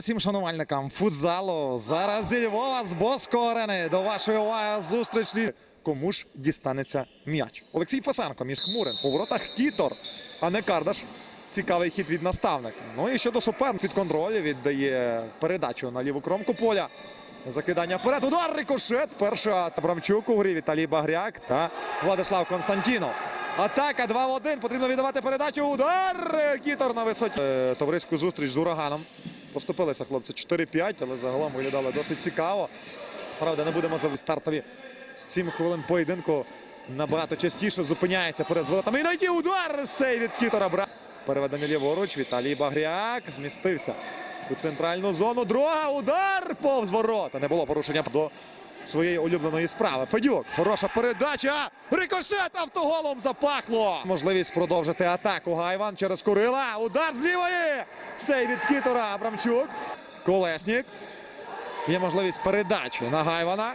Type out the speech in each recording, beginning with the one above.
усім шанувальникам футзалу. Зараз зі Львова з Боско арени до вашої уваги зустріч. Кому ж дістанеться м'яч? Олексій Фасенко між Хмурин. У воротах Кітор, а не Кардаш. Цікавий хід від наставника. Ну і щодо супер під контролю віддає передачу на ліву кромку поля. Закидання вперед. Удар рикошет. Перша Абрамчук у грі Віталій Багряк та Владислав Константінов. Атака 2 в 1. Потрібно віддавати передачу. Удар. Кітор на висоті. Е, Товариську зустріч з ураганом. Поступилися хлопці 4-5, але загалом виглядали досить цікаво. Правда, не будемо за стартові 7 хвилин поєдинку. Набагато частіше зупиняється перед зворотами. І найді удар сей від Кітора. Бра... Переведення ліворуч. Віталій Багряк змістився у центральну зону. Друга удар повз ворота. Не було порушення до своєї улюбленої справи. Федюк. Хороша передача. Рикошет автоголом запахло. Можливість продовжити атаку. Гайван через Курила. Удар з лівої. Сей від Кітора. Абрамчук. Колеснік. Є можливість передачі на Гайвана.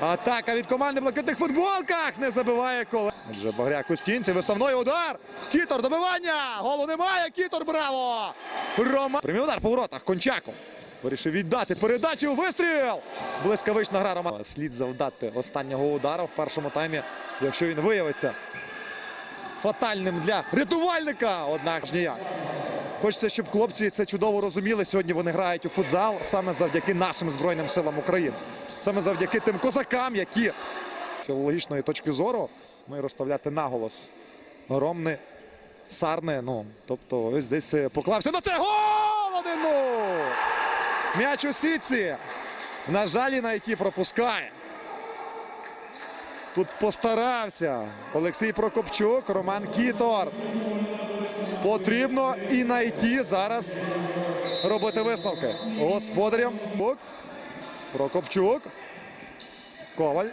Атака від команди в блакитних футболках. Не забиває коле. Отже, Багряк у стінці. Виставний удар. Кітор добивання. Голу немає. Кітор браво. Рома. Прямий удар по воротах. Кончаков. Вирішив віддати передачу. Вистріл. Блискавична гра Рома. Слід завдати останнього удару в першому таймі, якщо він виявиться фатальним для рятувальника. Однак ж ніяк. Хочеться, щоб хлопці це чудово розуміли. Сьогодні вони грають у футзал саме завдяки нашим Збройним силам України. Саме завдяки тим козакам, які філологічної точки зору ми розставляти наголос. Ромни, Сарни. Ну, тобто, ось десь е, поклався на це гол! 1-0! М'яч у сітці. На жаль, на який пропускає. Тут постарався Олексій Прокопчук, Роман Кітор. Потрібно і найти зараз робити висновки. Господарям. Прокопчук. Коваль.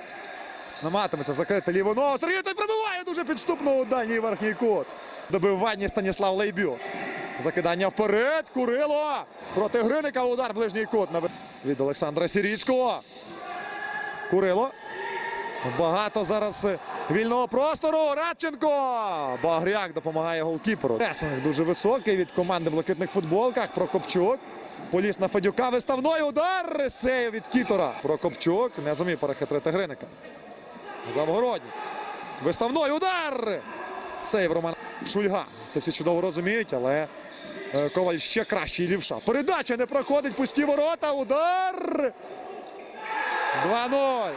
Намагатиметься закрити ліву ногу. Сергій той пробиває дуже підступно у дальній верхній кут. Добивання Станіслав Лейбю. Закидання вперед. Курило. Проти Гриника удар ближній кут. Від Олександра Сіріцького. Курило. Багато зараз е, вільного простору. Радченко. Багряк допомагає голкіперу. Пресинг дуже високий від команди в блакитних футболках. Прокопчук. Поліс на Федюка. Виставной удар. Сейв від Кітора. Прокопчук не зумів перехитрити Гриника. Завгородній. Виставной удар. Сейв Роман Шульга. Це всі чудово розуміють, але Коваль ще кращий лівша. Передача не проходить. Пусті ворота. Удар. 2-0.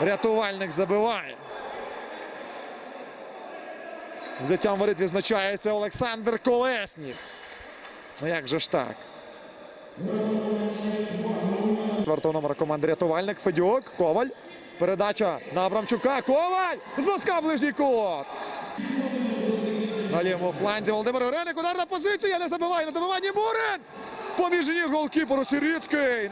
Рятувальник забиває. Взяттям воріт відзначається Олександр Колеснік. Ну як же ж так? Четвертого номера команди рятувальник Федюк. Коваль. Передача на Абрамчука. Коваль! З ближній кут. На лівому фланзі Володимир Греник. Ударна позиція. Не забиває на добиванні Мурин. Поміж ніг голкіперу Сіріцький.